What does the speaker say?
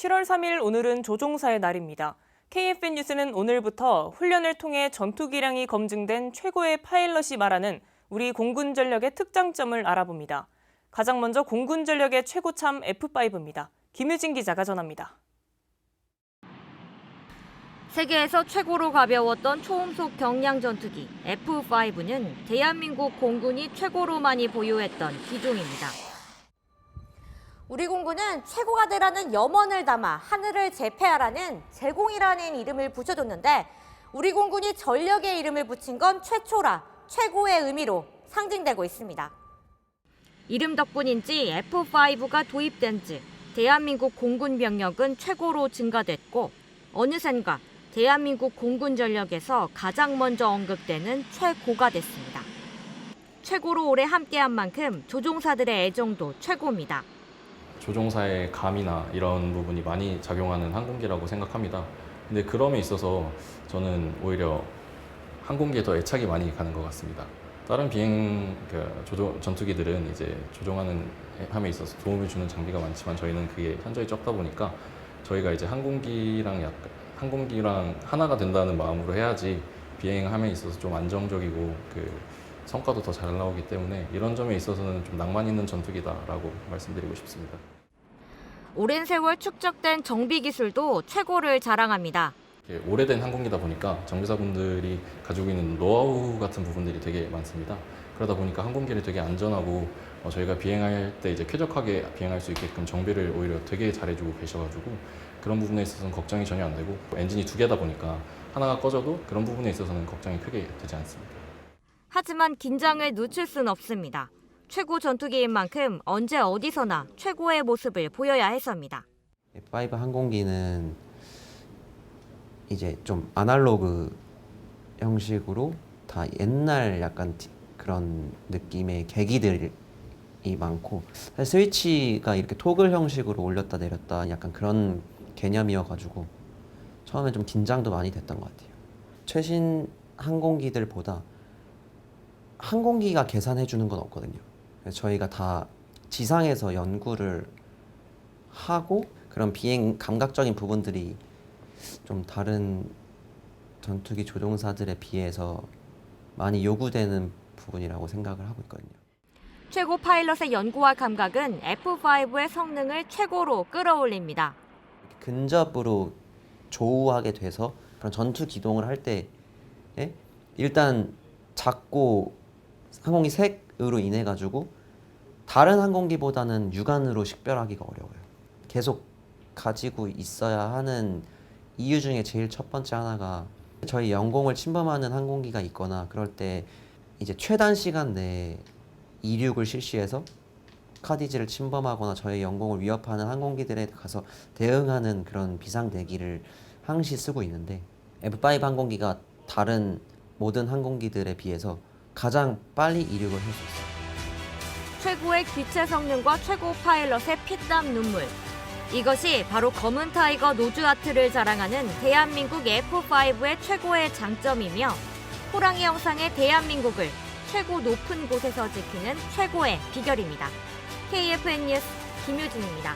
7월 3일 오늘은 조종사의 날입니다. KFN 뉴스는 오늘부터 훈련을 통해 전투 기량이 검증된 최고의 파일럿이 말하는 우리 공군 전력의 특장점을 알아봅니다. 가장 먼저 공군 전력의 최고참 F5입니다. 김유진 기자가 전합니다. 세계에서 최고로 가벼웠던 초음속 경량 전투기 F5는 대한민국 공군이 최고로 많이 보유했던 기종입니다. 우리 공군은 최고가 되라는 염원을 담아 하늘을 제패하라는 제공이라는 이름을 붙여줬는데 우리 공군이 전력의 이름을 붙인 건 최초라 최고의 의미로 상징되고 있습니다. 이름 덕분인지 F5가 도입된 지 대한민국 공군 병력은 최고로 증가됐고 어느샌가 대한민국 공군 전력에서 가장 먼저 언급되는 최고가 됐습니다. 최고로 오래 함께한 만큼 조종사들의 애정도 최고입니다. 조종사의 감이나 이런 부분이 많이 작용하는 항공기라고 생각합니다. 근데 그럼에 있어서 저는 오히려 항공기에 더 애착이 많이 가는 것 같습니다. 다른 비행 그 조종, 전투기들은 이제 조종하는 함에 있어서 도움을 주는 장비가 많지만 저희는 그게 현저히 적다 보니까 저희가 이제 항공기랑 약간 항공기랑 하나가 된다는 마음으로 해야지 비행함에 있어서 좀 안정적이고 그 성과도 더 잘 나오기 때문에 이런 점에 있어서는 좀 낭만 있는 전투기다라고 말씀드리고 싶습니다. 오랜 세월 축적된 정비 기술도 최고를 자랑합니다. 오래된 항공기다 보니까 정비사분들이 가지고 있는 노하우 같은 부분들이 되게 많습니다. 그러다 보니까 항공기를 되게 안전하고 어, 저희가 비행할 때 이제 쾌적하게 비행할 수 있게끔 정비를 오히려 되게 잘해주고 계셔가지고 그런 부분에 있어서는 걱정이 전혀 안 되고 엔진이 두 개다 보니까 하나가 꺼져도 그런 부분에 있어서는 걱정이 크게 되지 않습니다. 하지만 긴장을 늦출 순 없습니다. 최고 전투기인 만큼 언제 어디서나 최고의 모습을 보여야 해서입니다. F5 항공기는 이제 좀 아날로그 형식으로 다 옛날 약간 디- 그런 느낌의 계기들이 많고 스위치가 이렇게 토글 형식으로 올렸다 내렸다 약간 그런 개념이어가지고 처음에 좀 긴장도 많이 됐던 것 같아요. 최신 항공기들보다 항공기가 계산해 주는 건 없거든요. 저희가 다 지상에서 연구를 하고 그런 비행 감각적인 부분들이 좀 다른 전투기 조종사들에 비해서 많이 요구되는 부분이라고 생각을 하고 있거든요. 최고 파일럿의 연구와 감각은 F5의 성능을 최고로 끌어올립니다. 근접으로 조우하게 돼서 그런 전투 기동을 할 때 일단 작고 항공기 색으로 인해 가지고 다른 항공기보다는 육안으로 식별하기가 어려워요. 계속 가지고 있어야 하는 이유 중에 제일 첫 번째 하나가 저희 영공을 침범하는 항공기가 있거나 그럴 때 이제 최단 시간 내에 이륙을 실시해서 카디지를 침범하거나 저희 영공을 위협하는 항공기들에 가서 대응하는 그런 비상 대기를 항시 쓰고 있는데 F5 항공기가 다른 모든 항공기들에 비해서 가장 빨리 이륙을 할 수 있어요. 최고의 기체 성능과 최고 파일럿의 피땀 눈물. 이것이 바로 검은 타이거 노즈 아트를 자랑하는 대한민국 F5의 최고의 장점이며 호랑이 형상의 대한민국을 최고 높은 곳에서 지키는 최고의 비결입니다. KFN 뉴스 김유진입니다.